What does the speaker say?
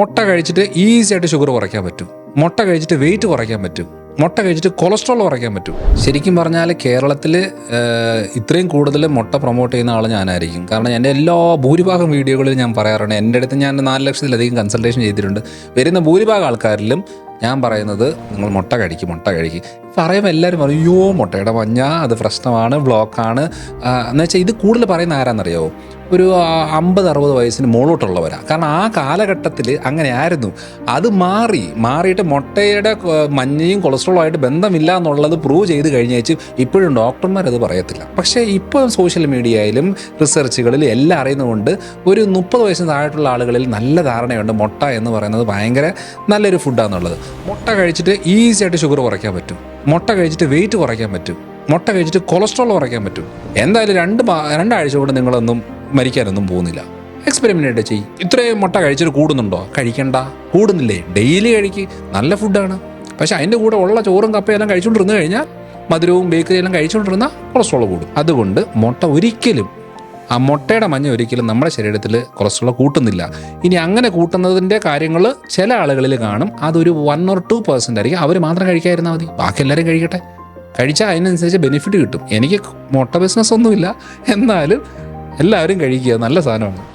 മുട്ട കഴിച്ചിട്ട് ഈസി ആയിട്ട് ഷുഗർ കുറയ്ക്കാൻ പറ്റും. മുട്ട കഴിച്ചിട്ട് വെയിറ്റ് കുറയ്ക്കാൻ പറ്റും. മുട്ട കഴിച്ചിട്ട് കൊളസ്ട്രോൾ കുറയ്ക്കാൻ പറ്റും. ശരിക്കും പറഞ്ഞാൽ കേരളത്തിൽ ഇത്രയും കൂടുതൽ മുട്ട പ്രൊമോട്ട് ചെയ്യുന്ന ആൾ ഞാനായിരിക്കും. കാരണം എന്റെ എല്ലാ ഭൂരിഭാഗം വീഡിയോകളിലും ഞാൻ പറയാറുണ്ട്. എന്റെ അടുത്ത് ഞാൻ നാല് ലക്ഷത്തിലധികം കൺസൾട്ടേഷൻ ചെയ്തിട്ടുണ്ട്. വരുന്ന ഭൂരിഭാഗം ആൾക്കാരിലും ഞാൻ പറയുന്നത് നിങ്ങൾ മുട്ട കഴിക്കും മുട്ട കഴിക്കും. പറയുമ്പോൾ എല്ലാവരും പറയും അയ്യോ മുട്ടയുടെ മഞ്ഞ അത് പ്രശ്നമാണ് ബ്ലോക്കാണ്. എന്ന് വെച്ചാൽ ഇത് കൂടുതൽ പറയുന്ന ആരാന്നറിയോ ഒരു അമ്പത് അറുപത് വയസ്സിന് മുകളോട്ടുള്ളവരാണ് കാരണം ആ കാലഘട്ടത്തിൽ അങ്ങനെ ആയിരുന്നു അത് മാറി മാറിയിട്ട് മുട്ടയുടെ മഞ്ഞയും കൊളസ്ട്രോളും ആയിട്ട് ബന്ധമില്ല എന്നുള്ളത് പ്രൂവ് ചെയ്ത് കഴിഞ്ഞേച്ച് ഇപ്പോഴും ഡോക്ടർമാർ അത് പറയത്തില്ല. പക്ഷേ ഇപ്പോൾ സോഷ്യൽ മീഡിയയിലും റിസർച്ചുകളിലും എല്ലാം അറിയുന്നതുകൊണ്ട് ഒരു മുപ്പത് വയസ്സിന് താഴെയുള്ള ആളുകളിൽ നല്ല ധാരണയുണ്ട് മുട്ട എന്ന് പറയുന്നത് ഭയങ്കര നല്ലൊരു ഫുഡാണെന്നുള്ളത് മുട്ട കഴിച്ചിട്ട് ഈസി ആയിട്ട് ഷുഗർ കുറയ്ക്കാൻ പറ്റും. മുട്ട കഴിച്ചിട്ട് വെയിറ്റ് കുറയ്ക്കാൻ പറ്റും. മുട്ട കഴിച്ചിട്ട് കൊളസ്ട്രോൾ കുറയ്ക്കാൻ പറ്റും. എന്തായാലും രണ്ട് രണ്ടാഴ്ച കൊണ്ട് നിങ്ങളൊന്നും മരിക്കാനൊന്നും പോകുന്നില്ല. എക്സ്പെരിമെന്റ് ചെയ്യും. ഇത്രയും മുട്ട കഴിച്ചിട്ട് കൂടുന്നുണ്ടോ? കഴിക്കണ്ട. കൂടുന്നില്ലേ? ഡെയിലി കഴിക്ക്. നല്ല ഫുഡാണ് പക്ഷെ അതിന്റെ കൂടെ ഉള്ള ചോറും കപ്പയും എല്ലാം കഴിച്ചുകൊണ്ടിരുന്ന് കഴിഞ്ഞാൽ മധുരവും ബേക്കറി എല്ലാം കഴിച്ചുകൊണ്ടിരുന്ന കൊളസ്ട്രോൾ കൂടും. അതുകൊണ്ട് മുട്ട ഒരിക്കലും ആ മുട്ടയുടെ മഞ്ഞ ഒരിക്കലും നമ്മുടെ ശരീരത്തിൽ കൊളസ്ട്രോൾ കൂട്ടുന്നില്ല. ഇനി അങ്ങനെ കൂട്ടുന്നതിന്റെ കാര്യങ്ങൾ ചില ആളുകളിൽ കാണും. അതൊരു വൺ ഓർ ടു പെർസെന്റ് ആയിരിക്കും. അവർ മാത്രം കഴിക്കാതിരുന്നാൽ മതി. ബാക്കി എല്ലാവരും കഴിക്കട്ടെ. കഴിച്ചാൽ അതിനനുസരിച്ച് ബെനിഫിറ്റ് കിട്ടും. എനിക്ക് മുട്ട ബിസിനസ് ഒന്നുമില്ല. എന്നാലും എല്ലാവരും കഴിക്കുക. നല്ല സാധനമാണ്.